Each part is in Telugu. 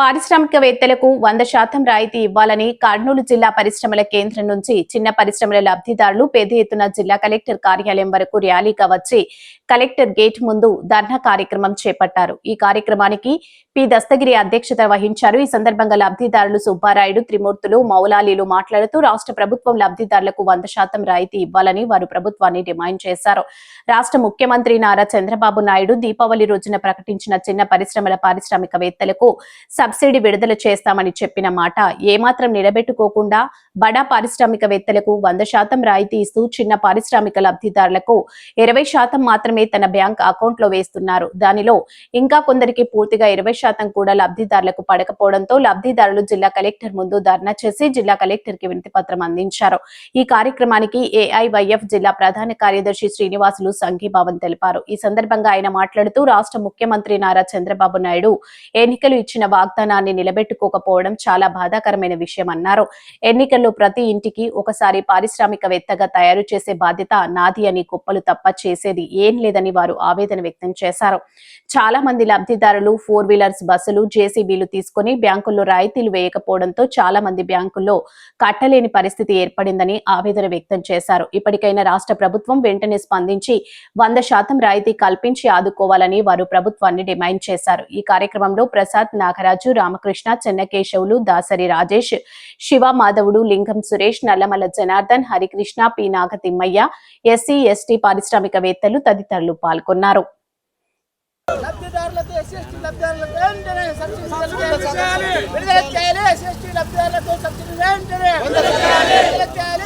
పారిశ్రామికవేత్తలకు వంద శాతం రాయితీ ఇవ్వాలని కర్నూలు జిల్లా పరిశ్రమల కేంద్రం నుంచి చిన్న పరిశ్రమల లబ్ధిదారులు పెద్ద ఎత్తున జిల్లా కలెక్టర్ కార్యాలయం వరకు ర్యాలీగా వచ్చి కలెక్టర్ గేట్ ముందు ధర్నా కార్యక్రమం చేపట్టారు. ఈ కార్యక్రమానికి పి. దస్తగిరి అధ్యక్షత వహించారు. ఈ సందర్భంగా లబ్ధిదారులు సుబ్బారాయుడు త్రిమూర్తులు మౌలాలీలు మాట్లాడుతూ రాష్ట్ర ప్రభుత్వం లబ్ధిదారులకు వంద శాతం రాయితీ ఇవ్వాలని వారు ప్రభుత్వాన్ని డిమాండ్ చేశారు. రాష్ట్ర ముఖ్యమంత్రి నారా చంద్రబాబు నాయుడు దీపావళి రోజున ప్రకటించిన చిన్న పరిశ్రమల పారిశ్రామికవేత్తలకు సబ్సిడీ విడుదల చేస్తామని చెప్పిన మాట ఏమాత్రం నిలబెట్టుకోకుండా బడా పారిశ్రామికవేత్తలకు వంద శాతం రాయితీ ఇస్తూ చిన్న పారిశ్రామిక లబ్ధిదారులకు ఇరవై శాతం మాత్రమే తన బ్యాంక్ అకౌంట్లో వేస్తున్నారు. దానిలో ఇంకా కొందరికి పూర్తిగా ఇరవై శాతం కూడా లబ్ధిదారులకు పడకపోవడంతో లబ్ధిదారులు జిల్లా కలెక్టర్ ముందు ధర్నా చేసి జిల్లా కలెక్టర్కి వినతి పత్రం అందించారు. ఈ కార్యక్రమానికి ఏఐవైఎఫ్ జిల్లా ప్రధాన కార్యదర్శి శ్రీనివాసులు సంఘీభావం తెలిపారు. ఈ సందర్భంగా ఆయన మాట్లాడుతూ రాష్ట్ర ముఖ్యమంత్రి నారా చంద్రబాబు నాయుడు ఎన్నికలు ఇచ్చిన వాగ్ వాగ్దానాన్ని నిలబెట్టుకోకపోవడం చాలా బాధాకరమైన విషయం అన్నారు. ఎన్నికల్లో ప్రతి ఇంటికి ఒకసారి పారిశ్రామికవేత్తగా తయారు చేసే బాధ్యత నాది అని కుప్పలు తప్ప చేసేది ఏం లేదని వారు ఆవేదన వ్యక్తం చేశారు. చాలా మంది లబ్ధిదారులు ఫోర్ వీలర్స్ బస్సులు జేసీబీలు తీసుకుని బ్యాంకుల్లో రాయితీలు వేయకపోవడంతో చాలా మంది బ్యాంకుల్లో కట్టలేని పరిస్థితి ఏర్పడిందని ఆవేదన వ్యక్తం చేశారు. ఇప్పటికైనా రాష్ట్ర ప్రభుత్వం వెంటనే స్పందించి వంద శాతం రాయితీ కల్పించి ఆదుకోవాలని వారు ప్రభుత్వాన్ని డిమాండ్ చేశారు. ఈ కార్యక్రమంలో Prasad Nagaraju Nagaraju Ramakrishna Chennakesavulu Dasari Rajesh Siva Madhavudu Lingam Suresh Nallamala Janardhan Harikrishna P. Nagathimmaiah SC ST పారిశ్రామికవేత్తలు తదితరులు పాల్గొన్నారు. లబ్ధిదారులకు ఎస్సీ ఎస్టీ లబ్ధిదారులకు వెంటనే సబ్సిడీ చేయాలి. విడుదల చేయాలి. ఎస్సీ ఎస్టీ లబ్ధిదారులకు సబ్సిడీ వెంటనే విడుదల చేయాలి.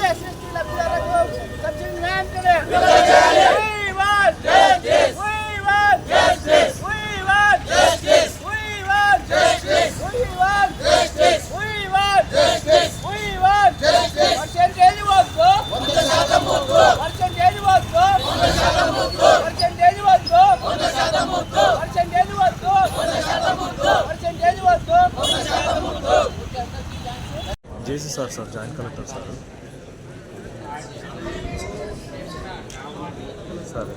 JC sir sir joint collector sir. సరే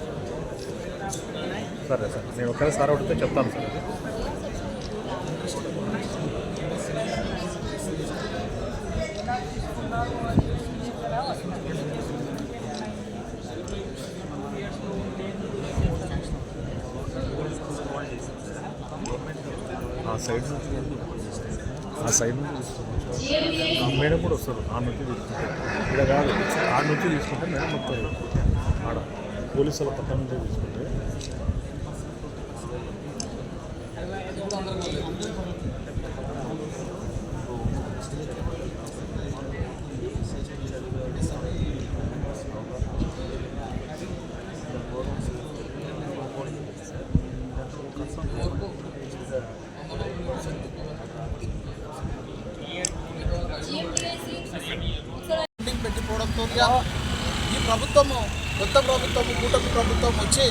సరే. సార్ నేను ఒకసారి సార్ అడిగితే చెప్తాను సార్. ఆ సైడ్ నుంచి ఆ సైడ్ నుంచి తీసుకుంటాం. ఆ మేడం కూడా వస్తారు. ఆ నుంచి తీసుకుంటారు ఇక్కడ కాదు. ఆ నుంచి తీసుకుంటే మేడం వస్తారు ఆడ పోలీసు వాళ్ళ పక్కన నుంచి తీసుకుంటే. ఫండింగ్ ఈ ప్రభుత్వము కొత్త ప్రభుత్వము కూటమి ప్రభుత్వం వచ్చి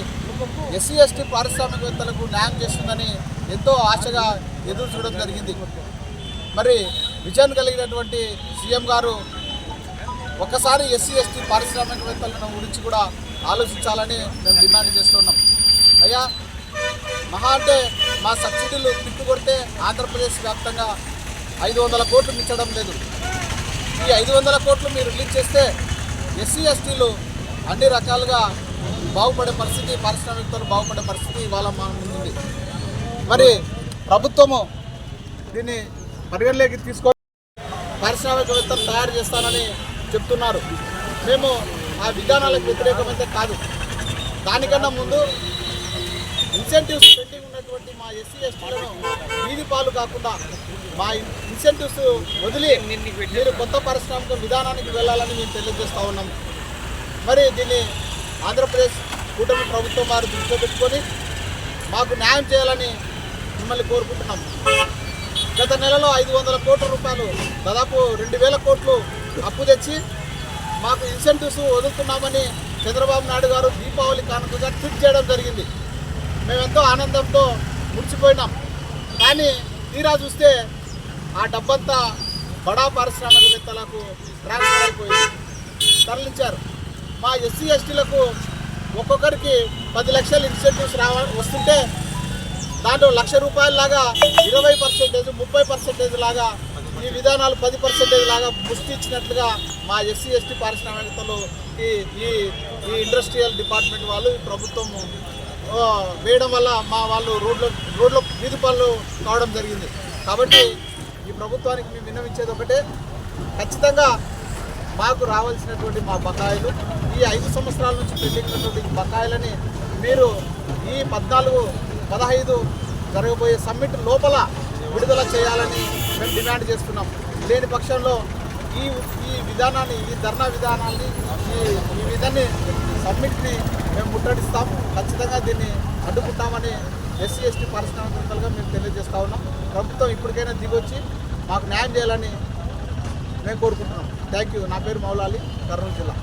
ఎస్సీ ఎస్టీ పారిశ్రామికవేత్తలకు న్యాయం చేస్తుందని ఎంతో ఆశగా ఎదురు చూడడం జరిగింది. మరి విజయం కలిగినటువంటి సీఎం గారు ఒకసారి ఎస్సీ ఎస్టీ పారిశ్రామికవేత్తలను గురించి కూడా ఆలోచించాలని మేము డిమాండ్ చేస్తున్నాం. అయ్యా మహా అంటే మా సబ్సిడీలు తిట్టుకొడితే ఆంధ్రప్రదేశ్ వ్యాప్తంగా ఐదు వందల కోట్లు మించడం లేదు. ఈ ఐదు వందల కోట్లు మీరు రిలీజ్ చేస్తే ఎస్సీ ఎస్టీలు అన్ని రకాలుగా బాగుపడే పరిస్థితి పారిశ్రామికతలు బాగుపడే పరిస్థితి ఇవాళ మా ముందుంది. మరి ప్రభుత్వము దీన్ని పరిగణలోకి తీసుకొని పారిశ్రామికవేత్తలు తయారు చేస్తానని చెప్తున్నారు. మేము ఆ విధానాలకు వ్యతిరేకమైతే కాదు. దానికన్నా ముందు ఇన్సెంటివ్స్ పెండింగ్ ఉన్నటువంటి మా ఎస్సీ ఎస్టీలను వీధి పాలు కాకుండా మా ఇన్సెంటివ్స్ వదిలి మీరు కొత్త పారిశ్రామిక విధానానికి వెళ్ళాలని మేము తెలియజేస్తా ఉన్నాం. మరి దీన్ని ఆంధ్రప్రదేశ్ కూటమి ప్రభుత్వం వారు దృష్టిలో పెట్టుకొని మాకు న్యాయం చేయాలని మిమ్మల్ని కోరుకుంటున్నాం. గత నెలలో ఐదు వందల కోట్ల రూపాయలు దాదాపు రెండు వేల కోట్లు అప్పు తెచ్చి మాకు ఇన్సెంటివ్స్ వదులుతున్నామని చంద్రబాబు నాయుడు గారు దీపావళి కానుకగా ట్వీట్ చేయడం జరిగింది. మేమెంతో ఆనందంతో ముడిచిపోయినాం కానీ తీరా చూస్తే ఆ డబ్బంతా బడా పారిశ్రామికవేత్తలకు ట్రాన్స్ఫర్ అయిపోయింది. తరలించారు. మా ఎస్సీ ఎస్టీలకు ఒక్కొక్కరికి పది లక్షల ఇన్సెంటివ్స్ రావ వస్తుంటే దాంట్లో లక్ష రూపాయల లాగా ఇరవై పర్సెంటేజ్ ముప్పై పర్సెంటేజ్ లాగా ఈ విధానాలు పది పర్సెంటేజ్ లాగా ముష్టి ఇచ్చినట్లుగా మా ఎస్సీ ఎస్టీ పారిశ్రామికతలు ఈ ఈ ఈ ఇండస్ట్రియల్ డిపార్ట్మెంట్ వాళ్ళు ఈ ప్రభుత్వం వేయడం వల్ల మా వాళ్ళు రోడ్ల రోడ్ల వీధి పనులు కావడం జరిగింది. కాబట్టి ఈ ప్రభుత్వానికి మేము విన్నవించేది ఒకటే. ఖచ్చితంగా మాకు రావాల్సినటువంటి మా బకాయిలు ఈ ఐదు సంవత్సరాల నుంచి పెళ్ళినటువంటి బకాయిలని మీరు ఈ పద్నాలుగు పదహైదు జరగబోయే సమ్మిట్ లోపల విడుదల చేయాలని మేము డిమాండ్ చేస్తున్నాం. లేని పక్షంలో ఈ ఈ విధానాన్ని ఈ ధర్నా విధానాన్ని ఈ ఈ విధాన్ని సమ్మిట్ని మేము ముట్టడిస్తాం. ఖచ్చితంగా దీన్ని అడ్డుకుంటామని ఎస్సీ ఎస్టీ పరిశ్రమలుగా మేము తెలియజేస్తా ఉన్నాం. ప్రభుత్వం ఇప్పటికైనా దిగొచ్చి మాకు న్యాయం చేయాలని మేము కోరుకుంటున్నాం. థ్యాంక్ యూ నా పేరు మౌలాలి కర్నూలు జిల్లా.